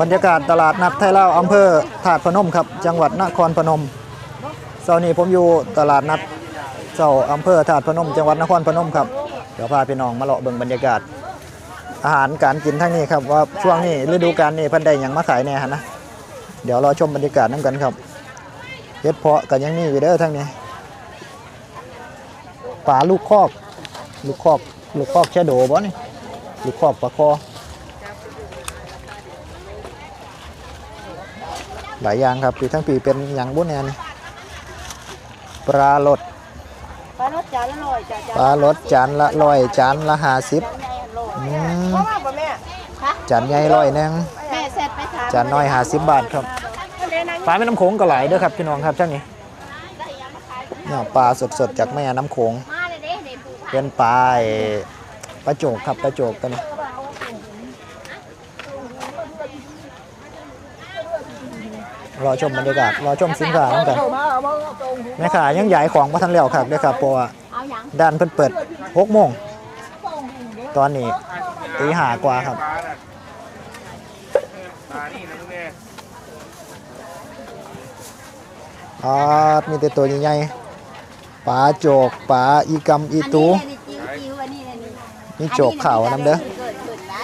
บรรยากาศตลาดนัดไทยลาวอำเภอถาดพนมครับ จังหวัดนครพนมเช้านี้ผมอยู่ตลาดนัดเจ้าอำเภอถาดพนม จังหวัดนครพนมครับ เดี๋ยวพาพี่น้องมาเลาะเบิ่งบรรยากาศ อาหารการกินทั้งนี้ครับว่าช่วงนี้ฤดูกาลนี้เพิ่นได้หยังมาขายแน่ฮะนะเดี๋ยวรอชมบรรยากาศน้ำกันครับเฮ็ดเพาะกันยังมีอยู่เด้อทั้งนี้ปลาลูกคอก ลูกคอก ลูกคอกแชโดบ่นี่ ลูกคอกปลาคอ หลายอย่างครับปีทั้งปีเป็นอย่างบุญแนนี่ปลาลดปลารสจานละร้อยจ้ะจ้ะปลาลดจานละร้อยจานละห้าสิบอืมเพราะว่าบ่แม่คะจานใหญ่ร้อยหนึงแม่เสร็จไปถามจานน้อยห้าสิบบาทครับปลาแม่น้ำโขงก็หลายเด้อครับพี่น้องครับเจ้านี้เนี่ยปลาสดๆจากแม่น้ำโขงมาเลยเด้เด้ปูเป็นปลาไอ้ปลาโจกครับปลาโจกกัน รอชมบรรยากาศรอชมสินค้าน้ำกันแม่ค้ายังใหญ่ของมาทันแล้วครับเด้อครับเพราะว่าเอาหยังด้านเพิ่นเปิด6โมงตอนนี้ตีหากว่าครับปลานี่นะมึงเนี่ยอ่ามีแต่ตัวใหญ่ๆปลาโจกปลาอีกำอีตูอันนี้จิ้วจิ้วอันนี้อันนี้มีโจกขาวนำเด้อ เกิดขึ้นได้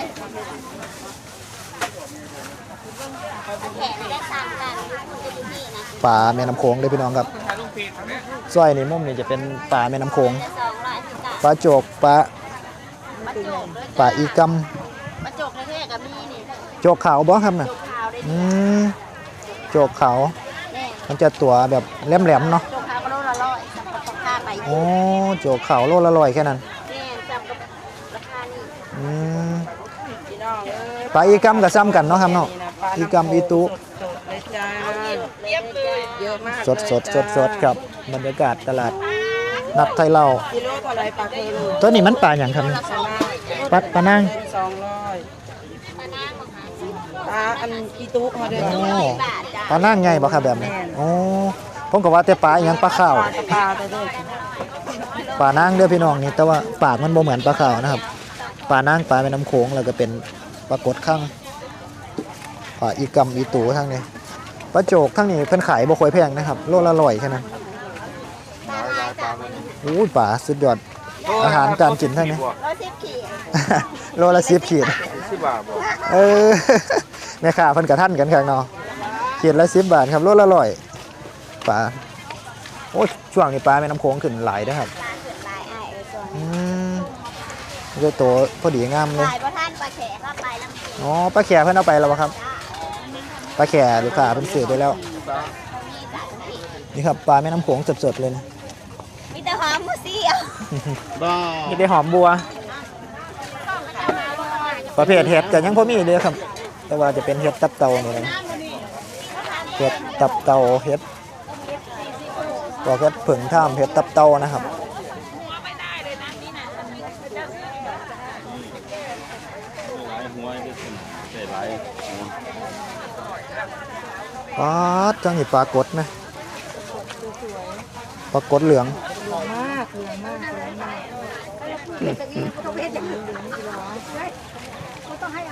แขกได้สั่งกันนี่นะ ปลาแม่น้ำโขงเด้อพี่น้องครับถ่ายรูปเพจเนี่ยสร้อยนี่มุมนี่จะเป็นปลาแม่น้ำโขงสองร้อยสิบบาทปลาโจกปลามาโจกด้วยปลาอีกมาโจกแท้ๆกับมีนี่ำโจกขาวบ่ครับน่ะโจกขาวได้อืมโจกขาวแน่มันจะตัวแบบแหลมๆเนาะโจกขาวก็โลละร้อยสับกับราคาไปโอ้โจกขาวโลละร้อยแค่นั้นแน่สับกับราคานี่อืมพี่น้องเอ้ยปลาอีกำกับซ้ำกันเนาะครับเนาะนี่นะปลาอีกำอีตุสดๆเลยจ้า เยอะมากสดสดสดสดๆครับบรรยากาศตลาดนัดไทยเรากิโลเท่าไหรปลาเคโลตัวนี้มันปลาอย่างครับชนะปลาปลานั่งสองร้อยปลาอันกีตุมาเด้อโอ้บาทจ้ะปลานั่งไงบ่ครับแบบนี้โอ้ผมก็ว่าแต่ปลาอหยังปลาข้าวปลากระปลาแต่เด้อปลานั่งเด้อพี่น้องนี่แต่ว่าปากมันบ่เหมือนปลาข้าวนะครับปลานั่งปลาแม่น้ำโขงแล้วก็เป็นปลากดข้างปลาอีกำอีตูทั้งนี้ ปลาโจกทั้งนี้เพิ่นขายบ่ค่อยแพงนะครับ โลละร้อยแค่นั้นร้อยร้อยปลามันอู้ยปลาสุดยอด อาหารการกินเท่านี้ร้อยสิบขีดโลละ10ขีดสิบบาทบอกเออแม่ค้าเพิ่นกระท่านกันข้างเนาะขีดละ10บาทครับโลละร้อยปลาโอ้ยช่วงนี้ปลาแม่น้ำโขงขึ้นหลายเด้อครับลายสุดลายไอายเออส่วนอืมเจ้าโตพอดีงามเลยลายประท่านปลาแขกก็ไปลำเชียงอ๋อปลาแขเพิ่นเอาไปแล้วบ่ครับจ้า ปลาแขลูกค้าเพิ่นซื้อไปแล้วมีสายสีนี่ครับปลาแม่น้ำโขงสดๆเลยนะมีแต่หอมมือเสียวบ้ามีแต่หอมบัว ประเภทเห็ดก็ยังพอมีเด้อครับ แต่ว่าจะเป็นเห็ดตับเต่านี่นะเห็ดตับเต่าเห็ดตัวเห็ดผึ่งท่ามเห็ดตับเต่านะครับ หลายหัวได้เป็นใส่หลายหัวปลาดจังนี่ปลากดนะปลากดเหลืองมากเหลืองมากเหลืองมาก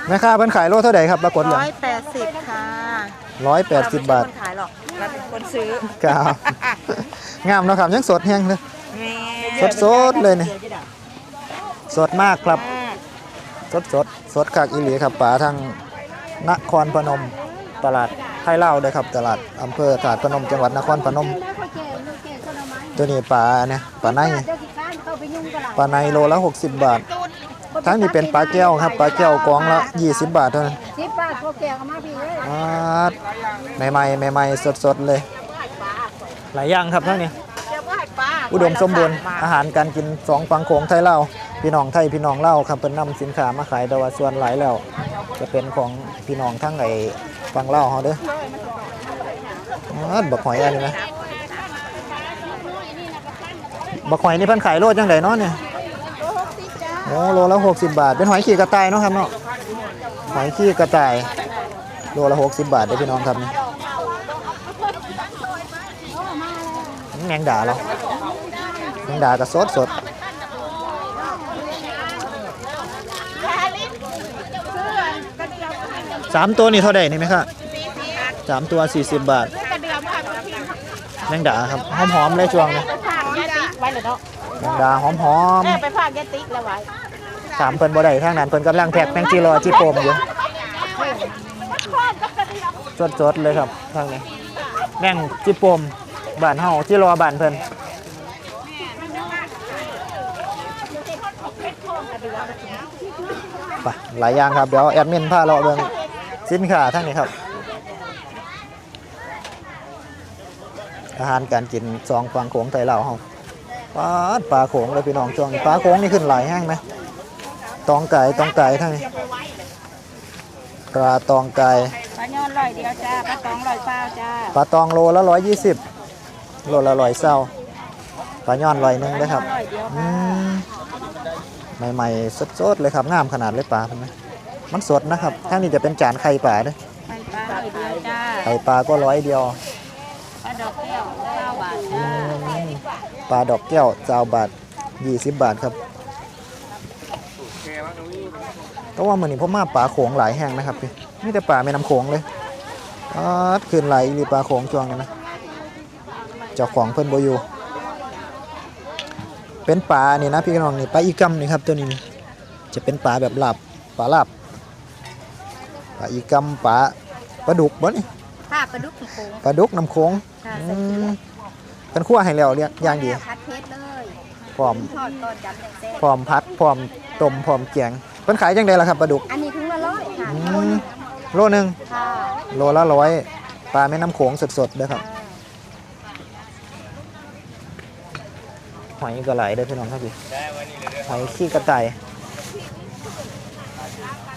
แม่ค้าเพิ่นขายโลเท่าไหร่ครับปลากดเหลืองร้อยแปดสิบค่ะร้อยแปดสิบบาทเรไม่ใช่คนขายหรอกเราเป็นคนซื้อครับงามเนาะครับยังสดแห้งเลยแม่สดสดๆเลยนี่สดมากครับมาก สดสดสดคักอีหลีครับป่าทางนครพนมตลาดไทยเล่าเด้ครับ ตลาดอำเภอถาดพนมจังหวัดนครพนม ตัวนี้ปลาเนี่ยปลาในปลาในโลละ 60 บาท ทั้งนี้เป็นปลาแก้วครับปลาแก้วกองละ 20 บาทเท่านั้นสิบบาทพวกแกก็มาพี่เลยอ่าใหม่ใหม่ๆสดๆเลย หลายอย่างครับทั้งนี้ อุดมสมบูรณ์อาหารการกินสองฝั่งโขงไทยเล่า พี่น้องไทยพี่น้องเล่าวครับเป็นนำสินค้ามาขายแต่ว่าส่วนหลายแล้ว จะเป็นของพี่น้องทั้งไอ้ฝั่งเล่าวเขาเด้ออาบักหอยอันนี้นะบักหอยนี่เพิ่นขายโลจังไดเนาะเนี่ยโอ้โลละ60บาท เป็นหอยขี้กระต่ายเนาะครับเนาะหอยขี้กระต่ายโลละ60บาทเด้อพี่น้องครับนี่แมงดาเราแมงดาก็สดสด สามตัวนี่เท่าใดนี่ไหมครับสามตัว40บาทแมงดาครับหอมๆเลยช่วงนี้ไปฝากยาติ๊กไว้เลยเนาะแมงดาหอมแม่ไปฝากยาติ๊กแล้วไว้ๆถามเพิ่นบ่ได้ทางนั้นเพิ่นกำลังแพ็คแมงจีรอจีโปมอยู่สดๆเลยครับทางนี้แมงจีโปมบ้านเฮาจีรอบ้านเพิ่นไปหลายอย่างครับเดี๋ยวแอดมินพาเราะเบิ่ง สินค้าทางนี้ครับ อาหารการกินซองฟังโขงไทยเราเฮาปลาดปลาโขงเลยพี่น้องช่วงนี้ปลาโขงนี่ขึ้นหลายแห้งไหมตองไก่ตองไก่ทั้งนี้ปลาตองไก่ปลาย้อนลอยเดียวจ้าปลาตองลอยเปล่าจ้าปลาตองโลละร้อยยี่สิบโลละร้อยเศร้าปลาย่อนร้อยหนึ่งเลยครับลอยเดียวอืมใหม่ๆสดๆเลยครับงามขนาดเลยปลาเห็นไหม มันสดนะครับทั้งนี้จะเป็นจานไข่ปลาเด้วยไปปลาลอยเดียวจ้าไข่ปลาก็ร้อยเดียว ปลาดอกแก้วเก้าบาทอืจ้ามปลาดอกแก้วจาวบาทยี่สิบบาทครับก็ว่ามือนี้ผมมาปลาโขงหลายแห่งนะครับพี่นี่แต่ปลาแม่น้ำโขงเลยปลาดคืนไหลหรือปลาโขงจวงกันนะเจ้าของเพิ่นโบอยู่เป็นปลานี่นะพี่น้องนี่ปลาอีกัมนี่ครับตัวนี้นี่จะเป็นปลาแบบลาบปลาลาบป ลาอีกัมปลาปลาดุกบ่นี่ค่ะปลาดุกโขงปลาดุกน้ำโขงค่ะอืใส่เกลืมอเป็นขั้วให้แล้วเรียกอย่างดีพัดเพชรเลยพร้อมทอดก่อนจำแซ่บพร้อมพัดพร้อมต้มพร้อมแกงเพิ่นขายจังไดล่ะครับปลาดุกอันนี้ถุงละร้อยค่ะอืมโลหนึงค่ะโลละร้อยปลาแม่น้ำโขงสดๆเด้อครับหอยก็หลายเด้อพี่น้องครับพี่หอยขี้กระต่ายอืม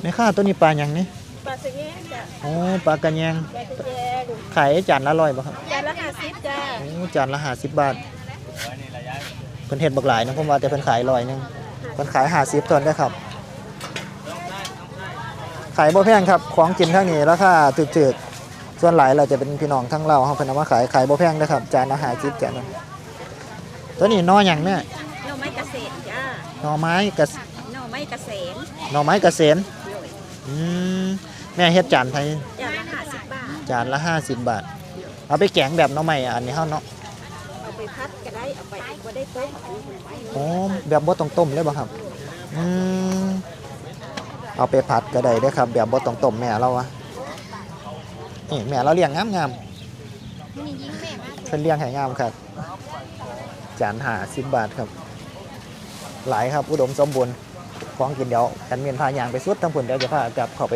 แม่ค้าตัวนี้ปลาหยังนี่ปลาสเงี้ยจ้ะโอ้ปลากระแยงปลาสแยงขายจานละร้อยบ่ครับจานละห้าสิบจ้าโอ้จานละห้าสิบบาทเพิ่นเฮ็ดบักหลายนะผมว่าแต่เพิ่นขายร้อยหนึงเพิ่นขายห้าสิบตอนได้อครับ ขายบ่แพงครับของกินทั้งนี้ราคาถูกๆส่วนหลายเราจะเป็นพี่น้องทั้งเราเฮาเพิ่นเอามาขายขายบ่แพงนะครับจานละ50จานละตัวนี้หนอหยังแม่หน่อไม้เกษตรจ้าหน่อไม้กะ หน่อไม้เกษตรหน่อไม้เกษตรอืมแม่เฮ็ดจานไทยจานละห้าสิบบาทจานละ 50 บาท เอาไปแกงแบบหน่อไม้อันนี้เฮาเนาะเอาไปพัดก็ได้เอาไปก็ได้ต้มเอาไปไว้โอ้แบบบ่ต้องต้มเลยบ่ครับอืมเอาไปผัดก็ได้เด้อครับ แบบบ่ต้องต้มแม่เราอะนี่แม่เราเลี้ยงงามนี่ยิงแม่มาๆเพิ่นเลี้ยงให้งามครับจานหา10บาทครับ หลายครับอุดมสมบูรณ์ ของกินเดี๋ยวกันเมียนพายางไปสุดทั้งพุ่นเดี๋ยวจะพากลับเข้าไป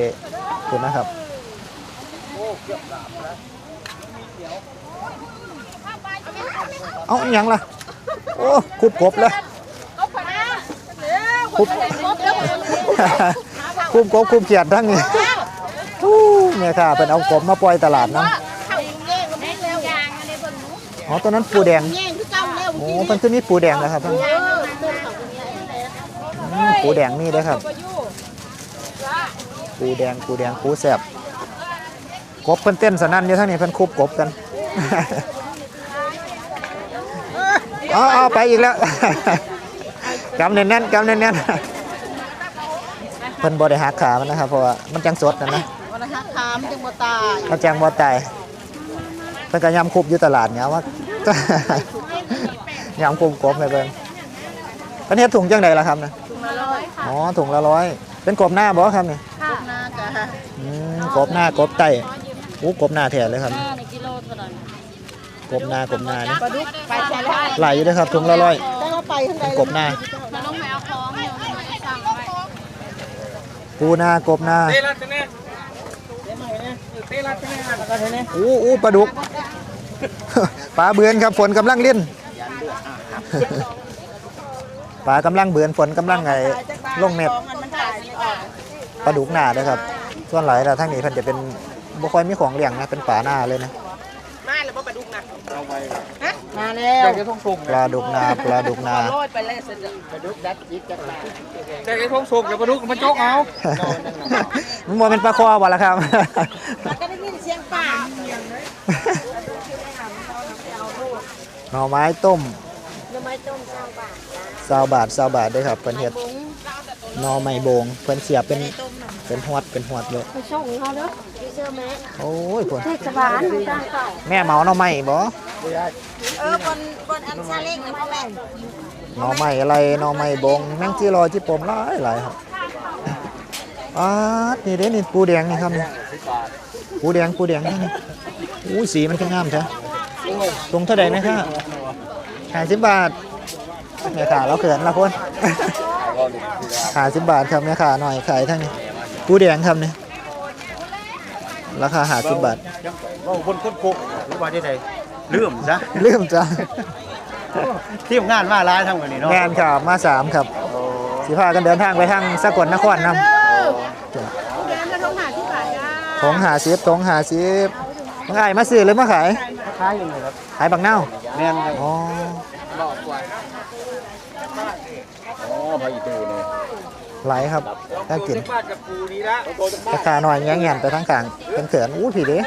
คุณนะครับเอาอหยังล่ะโอ้คุบกบแล้วคุบคุบกบคุบเขียดทั้งนี้อู้แม่ค่ะเป็นเอากบมาปล่อยตลาดเนาะเข้าแย่งก็ได้แล้วยางอะไรบนนู้นอ๋อตัวนั้นปูแดงแย่งคือเก่าแล้วโอ้มันคือมีปูแดงนะครับท่าน เออต้นเขาคนนี้ อืม ปูแดงนี่เด้อครับ ปูแดงปูแดงปูแสบกบเพิ่นเต้นสนั่นอยู่ทั้งนี้เพิ่นคุบกบกันเอาเอาไปอีกแล้วกำแน่นๆกำแน่นๆเพิ่นบ่ได้หักขามันนะครับเพราะว่ามันจังสดนะนะวันละห้าคามจึงบ่ตายมันจังบ่ตายเพิ่นก็ยำคุบอยู่ตลาดเนี่ยว่ายำคุบกบให้เบิ่งเพิ่นเฮ็ดถุงจังไดล่ะครับนะถุงละ ร้อยค่ะอ๋อถุงละร้อยเป็นกบหน้าบ่ครับนี่ค่ะหน้ากะอืมกบหน้ากบไตอู้กบหน้าแท้เลยครับห้าในกิโลเท่าไหร่กบหน้ากบหน้านี่ปลาดุกไปใช่แล้วไหลอยู่เด้อครับถุงละร้อยแต่ว่าไปข้างในเป็นกบหน้ามันต้องไปเอาของอยู่มันจะสั่งไว้ปูหน้ากบหน้าเตะรัดแน่เตะใหม่เนี่ยเตะรัดแน่แล้วก็เท่านี้อู้อู้ปลาดุก ปลาเบือนครับฝนกำลังเล่น ปลากำลังเบือนฝนกำลังไงลงเม็ดมันถ่ายออกปลาดุกหน้าเด้อครับ ส่วนหลายแล้วทั้งนี้เพิ่นจะเป็นบ่ค่อยมีของเลี้ยงนะเป็นปลาหน้าเลยนะมาแล้วบ่ปลาดุกนะเอาไปมาแล้วแต่จะต้องส่งปลาดุกนาปลาดุกนาโรยไปเลยเสร็จปลาดุกดัดจิตจักรแต่จะต้องส่งอย่าไปดูมันโจกเอามันบ่เป็นปลาคอบ่ล่ะครับมันก็ได้ยินเสียงป่าหน่อไม้ต้มหน่อไม้ต้มเจ้าป่า ซาวบาทซาวบาทเด้วยครับเพิ่นเฮ็ดบุ้งหนอไม้โบงเพิ่นเสียบเป็นเป็นหวดเป็นหวดเลยไปส่งเขาเด้อพี่เชื่อแม่โอ้ยพุ่นเทศบาลจ้างเก่าแม่เมาหนอไม้บ่เออบนบนอันชาเล็กนะพ่อแม่หนอไม้อะไรหนอไม้บงแมงจีรอจิปมหลายหลายครับอ่านี่เด้นี่ปูแดงนี่ครับนี่ปูแดงปูแดงนี่อู้สีมันก็งามใช่ตรงเท่าใดไหมคะห้าสิบบาท แม่ขาเราเกินละคนห้าสิบบาทครับแม่ขาหน่อยขายทั้งนี้ปูแดงครับนี่ราคาห้าสิบบาทว่าคนคนคุกหรือว่าที่ใดลืมซะเริ่มจ้าทีมงานมาหลายทั้งวันนี้เนาะแมนครับมาสามครับสีพากันเดินทางไปทางสกลนครนำแดงกระทงหาที่ขายจ้าทงหาซิบทงหาซิบมาขายมาซื้อหรือมาขายคล้ายอยู่เลยครับ ขายบักเน่าแม่นครับอ๋อ อ๋อพาอีตูเนี่ยไหลครับถ้ากินบ้านกับปูนี่ละราคาหน่อยแง่งๆไปทางกลางเป็นเขินอู้ผีเด้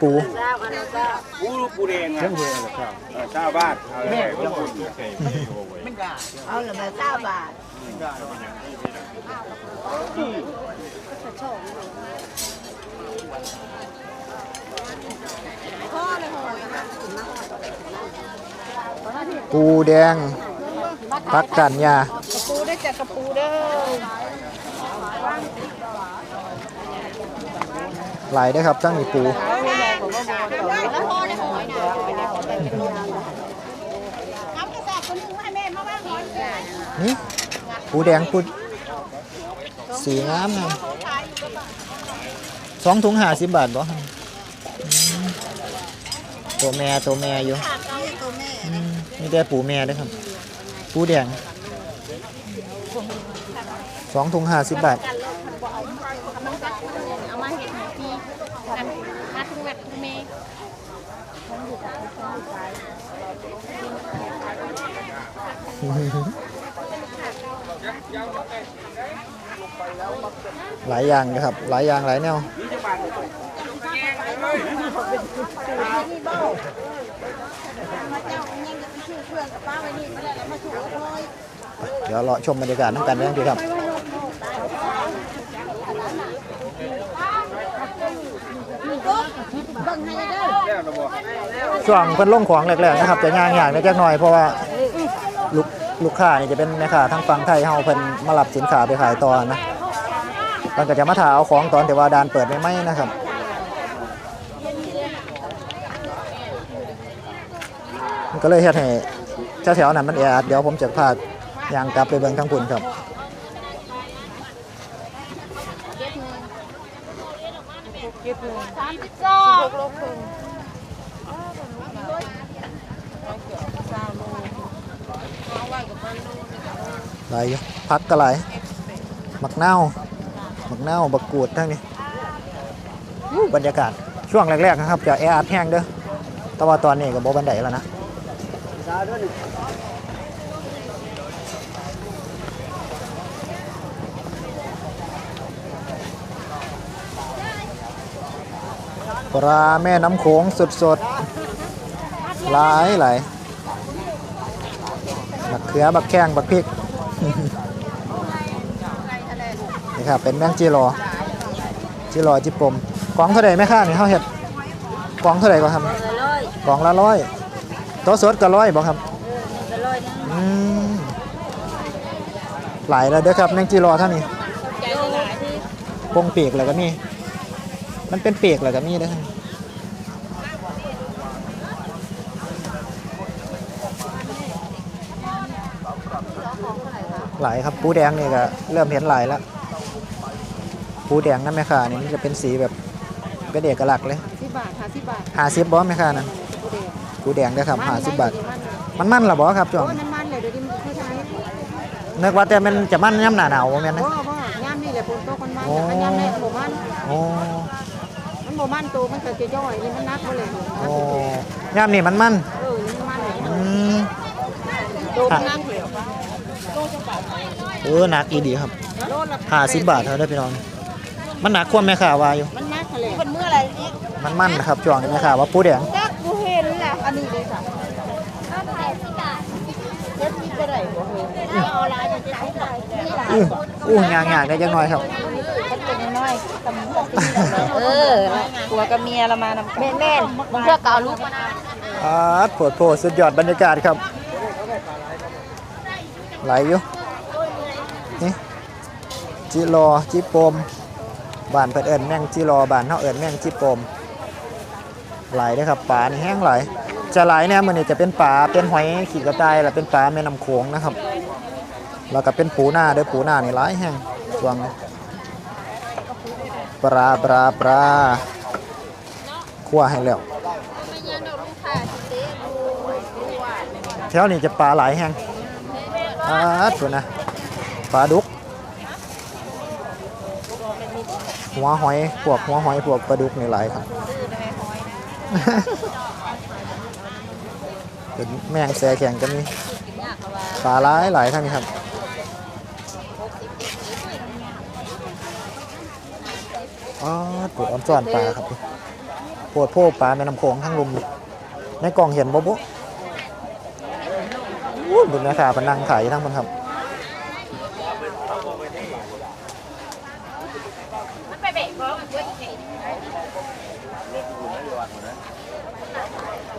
ปูปูปูแดงเรื่องเดียวครับชาวบ้านแม่ยังปูเอาเหลือมาเก้าบาทปูแดง พักกันยากระปูได้จากกระปูเด้อไหลได้อครับทั้งมีปูแล้วพอได้หอยนะน้ำกระแสคนนึงให้แม่มาบ้างหอยนี่ปูแดงปูสีงามนะสองถุงห้าสิบบาทบ่อืมตัวแม่ตัวแม่อยู่ตัวแม่อืมมีแต่ปูแม่ด้วยครับ ปูแดงสองถุงห้าสิบบาทเอามาเห็ดหอยพี่กันมาทุกแมททุกเมย์หลายอย่างนะครับ หลายอย่างหลายแนว มาเจ้ายังจะไปชื่อเพื่อนกับป้าไว้นี่มาแล้วมาถูกเลย เดี๋ยวเราชมบรรยากาศน้ำกันนะครับพี่ครับเบิ่งให้เด้อช่วงเพิ่นลงของแรกๆนะครับจะย่างอย่างนิดจักหน่อยเพราะว่าลูกลูกค้านี่จะเป็นแม่ค้าทางฝั่งไทยเฮาเพิ่นมารับสินค้าไปขายต่อนะเพิ่นก็จะมาถ่าเอาของตอนที่ว่าด่านเปิดใหม่ๆนะครับก็เลยเฮ็ดให้แถวๆนั้นมันแออัดเดี๋ยวผมจะพา ย่างกลับไปเบิ่งทางพุ่นครับสามสิบสองหลายพักก็หลหมักเน่าหมักเน่าบักกูดทั้งนี้บรรยากาศช่วงแรกๆนะครับจะแออัดแห้งเด้อแต่ว่าตอนนี้ก็บ่บันไดแล้วนะ ปลาแม่น้ำโขงสดๆหลายหลายบักเขือบักแข้งบักพริกนี่ครับเป็นแมงจีรอจีรอจิปมกล่องเท่าไหร่แม่ค้านี่เฮาเฮ็ดกล่องเท่าไหร่ก็ครับกล่องละร้อยตัวสดก็ร้อยบ่ครับอืมหลายแล้วเด้อครับแมงจีรอเท่านี้ปงปีกแล้วก็มี มันเป็นปีกแล้วก็มีเด้อครับหลายครับปูแดงนี่ก็เริ่มเห็นหลายแล้วปูแดงนั่นแม่ค้านี่มันจะเป็นสีแบบเป็นเอกลักษณ์เลยสิบบาทค่ะสิบบาทหาสิบบอแม่ค้านั่นปูแดงนะครับหาสิบบาท มันมันหรอบอครับจ่องโอ้ยมันมันเลยเดี๋ยวนี้มันค่อยใช้นึกว่าแต่มันจะมันย่ำหนาหนาวบ่แม่นนะโอ้ว่าย่ำนี่แหละฝนตกมันมันโอ้อันย่ำนี่มันบ่มันโอ้มัน บ่มันตัวมันก็จะย่อยนี่มันนักบ่เลยโอ้ย่ำนี่มันมันเออนี่มันมันเลยอืมตัวมันนักเลยเออหนักอีดีครับโลละหาสิบบาทเท่านั้นพี่น้องมันหนักความแม่ค้าว่าอยู่ มันนักเลยเป็นเมื่ออะไรนี่มันมันนะครับจ่องนี่แม่ค้าว่าปูแดงจักบ่เห็นแหละอันนี้เลยค่ะเจ็ดสิบก็ได้บ่เห็นเอาลายจะใช้ได้นี่ล่ะอื้ออู้ยางๆได้จังหน่อยครับ เออผัวกับเมียเรามานำแม่แม่เพื่อเก่าลูกมาอาดโผดโผสุดยอดบรรยากาศครับ ไหลอยู่นี่จิรอจิโปมบ้านเพิ่นเอิ้นแม่งจิรอบ้านเฮาเอิ้นแม่งจิโปมไหลเด้อครับปลานี่แห้งไหลจะไหลเนี่ยมื้อนี้จะเป็นปลาเป็นหอยขี่กระต่ายแล้วเป็นปลาแม่น้ำโขงนะครับ แล้วก็เป็นปูหน้าเด้อปูหน้านี่หลายแห้งช่วงนี้ ปลาปลาปลาคั่วให้แล้ว แถวนี้จะปลาหลายแห้งอาตัวนะปลาดุก หัวหอยพวกหัวหอยพวกปลาดุกนี่หลายครับเป็นแมงแสแข็งก็มีปลาหลายหลายท่านครับ อ๋อปวดอ้อมจ้อนปลาครับปวดโพกปลาแม่น้ำโขงทั้งลุมในกล่องเห็นบ่บุ๊บุญนะครับพนังขายทั้งหมันครับไ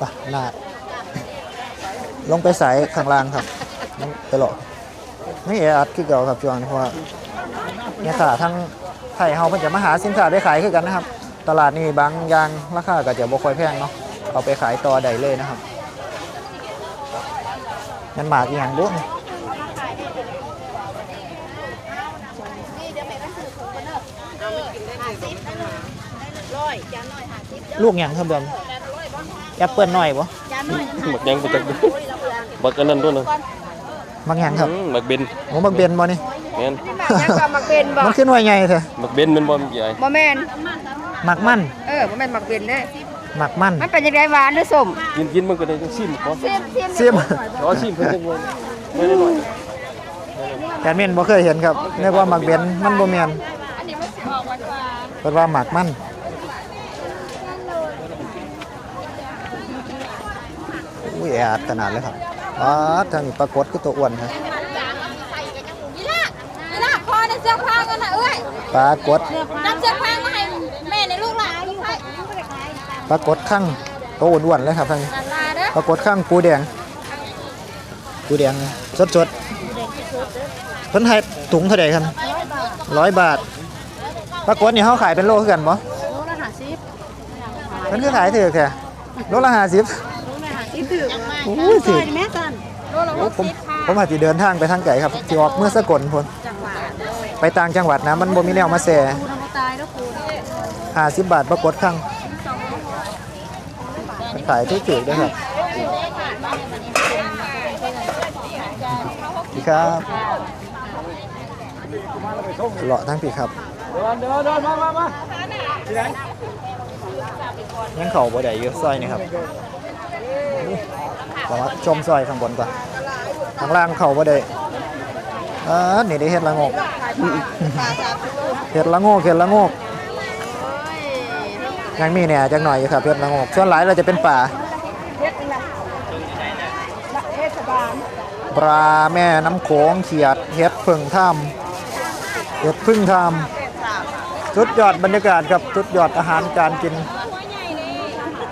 ปหน้าลงไปใส่ข้างล่างครับไปหลอกไม่เออัดคือเก่าครับช่วงนี้เพราะ เนี่ยค่ะทั้งไทยเฮาเพิ่นจะมาหาสินค้าได้ขายคือกันนะครับ ตลาดนี่บางอย่างราคาก็จะบ่ค่อยแพงเนาะเอาไปขายต่อได้เลยนะครับมันหมากอีหยังบุญลูกหยังครับเบิ่มแอปเปิ้ลหน่อยบ่บักยังบักจักบักอันนั้นด้วยนะมักหยังครับอืมบักเบนโอ้มักเบนบ่นี่แม่นยังก็มักเป็นบ่มันขึ้นหน่วยใหญ่แท้บักเบนแมันบ่ใหญ่บ่แม่นมักมันเออบ่แม่นมักเป็นเด้มักมันมันเป็นจังไดหวานหรือส้มกินกินมันก็ได้จังซิมขอเสียมเสียมเสียมขอซิมเพิ่นจังเลยไม่ได้หน่อยแกนเม่นบ่เคยเห็นครับเรียกว่ามักเบนมันบ่แม่นเพิ่นว่ามักมันอุ้ยแออัดขนาดเลยครับอ๋อทางนี้ปรากฏคือตัวอ้วนครับ นี่ล่ะนี่ล่ะพอในเสื้อผ้ากันนะเอ้ย ปรากฏนำเสื้อผ้ามาให้แม่ในลูกหลานลูกให้ปรากฏข้างตัวอ้วนๆเลยครับทางนี้หลานลาเด้อปรากฏข้างปูแดง ปูแดงสดๆเพิ่นให้ถุงเท่าใดครับร้อยบาทปรากฏนี่เขาขายเป็นโลคือกันบ่โลละห้าสิบเพิ่นคือขายถือแค่โลละ50โลละห้าสิบถือโอ้ยถือแม่จันโลละหกผมสิบค่ะผมอาจสิเดินทางไปทางไกลครับสิออกเมื่อสกลพุ่นจังหวัด ไปต่างจังหวัดนะมันบ่มีแนวมาแซ่คูทำตายแล้วคู50บาทปรากฏข้างเพิ่นขายถูกๆเด้อครับพี่ครับเลาะทั้งพี่ครับเดินเดินเดินมามามาที่ไหนยังเขาบ่ได้อยู่ซอยนี่ครับแต่ว่าชมซอยข้างบนก่อนข้างล่างเขาบ่ได้ อ่านี่ได้เฮ็ดละงกเฮ็ดละงกเฮ็ดละงกยังมีเนี่ยจักหน่อยอยู่ครับเฮ็ดละงกส่วนหลายเราจะเป็นป่าปลาแม่น้ำโขงเขียดเฮ็ดพึ่งถ้ำเฮ็ดพึ่งถ้ำสุดยอดบรรยากาศครับสุดยอดอาหารการกิน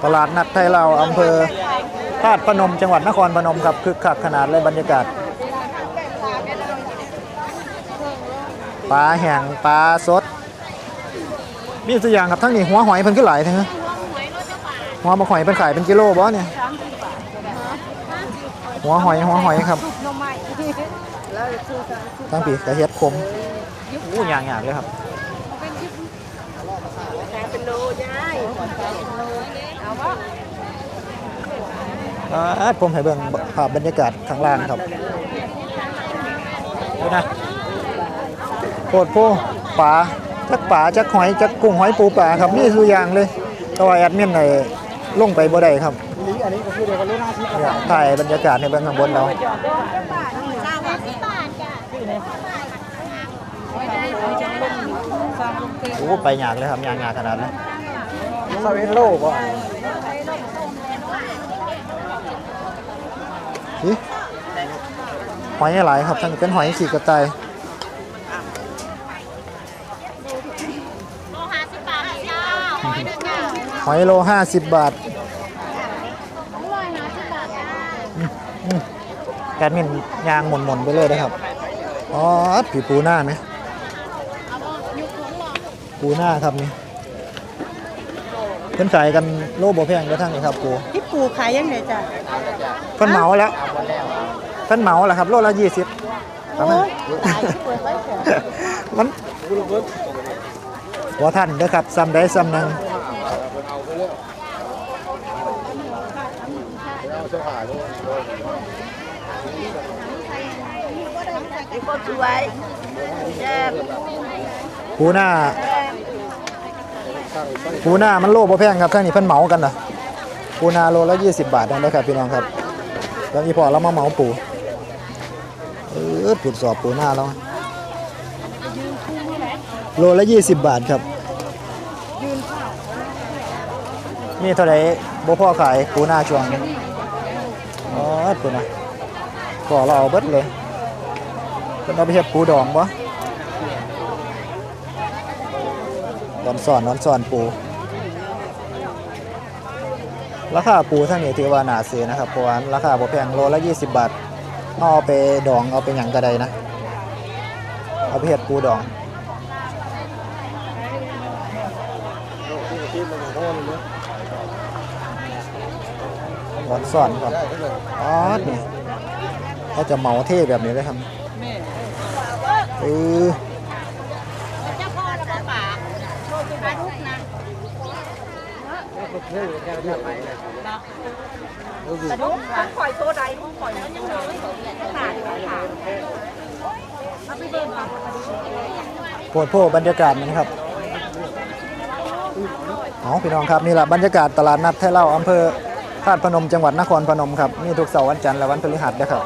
ตลาดนัดไทยเราอำเภอธาตุพนมจังหวัดนครพนมครับคึกคักขนาดเลยบรรยากาศ ปลาแห้งปลาสด มีตัวอย่างครับทั้งนี้หัวหอยเพิ่นขึ้นหลายทั้งนั้นหัวมะหอยเป็นขายเป็นกิโลบ่เนี่ยหัวหอยหัวหอยครับทั้งปีกระเฮ็ดคมอู้ยางๆเลยครับเป็นโลยายเอาบ่อ่าผมให้เบิ่งภาพบรรยากาศข้างล่างครับดูนะ โคตรโพปลาจักปลาจักหอยจักกุ้งหอยปูปลาครับนี่ตัวอย่างเลยแต่ว่าแอดมินไหนลงไปบ่ได้ครับเนี่ยถ่ายบรรยากาศในเบื้องข้างบนเราโอ้ไปยากเลยครับยากยากขนาดนั้นซาเวนโลบ่หอยหลายครับทั้งเป็นหอยสีกระต่าย หอยโลห้าสิบบาทอืมอืมแอดมินยางหม่นๆไปเลยนะครับ อ๋อผีปูหน้าไหมปูหน้าครับนี่เพิ่นขายกันโลบ่แพงกระทั่งนี่ครับปูพี่ปูขายยังไงจ้ะเพิ่นเหมาแล้วเพิ่นเหมาแล้วครับ โลละยี่สิบครับแม่ตายที่เปิดไว้เถอะมันหัวท่านเด้อครับซ้ำได้ซ้ำหนึง ไอ้คนสวยแซ่บปูหน้าปูหน้ามันโลบ่แพงครับท่างนี้เพิ่นเหมากันนะปูหน้าโลละ20 บาทนั่นเด้อครับพี่น้องครับแล้วอีพอเรามาเหมาปูเออปูสอบปูหน้าแล้วโลละ 20 บาทครับนี่เท่าไหร่บ่พอขายปูหน้าช่วงนี้อ๋อปูนะพอเราเอาเบิดเลย เพิ่นเอาไปเฮ็ดปูดองบ่นอนสอนนอนสอนปู ราคาปูท่างนี้ถือว่านาซื้อนะครับเพราะว่าราคาบ่แพงโลละ 20 บาทเอาไปดองเอาไปหยังก็ได้นะ เอาไปเฮ็ดปูดองนอนสอนครับอ๋อนี่เขาจะเมาเท่แบบนี้เลยครับ เออเจ้าพ่อแล้วก็ป่าโชคดีมาทุกนะต้องคอยโซดายต้องคอยยังเหลือขาดขาดโพดโพบรรยากาศมันครับเอาพี่น้องครับนี่แหละบรรยากาศตลาดนัดไทยเล่าอำเภอธาตุพนมจังหวัดนครพนมครับมีทุกเสาร์วันจันทร์และวันพฤหัสนะครับ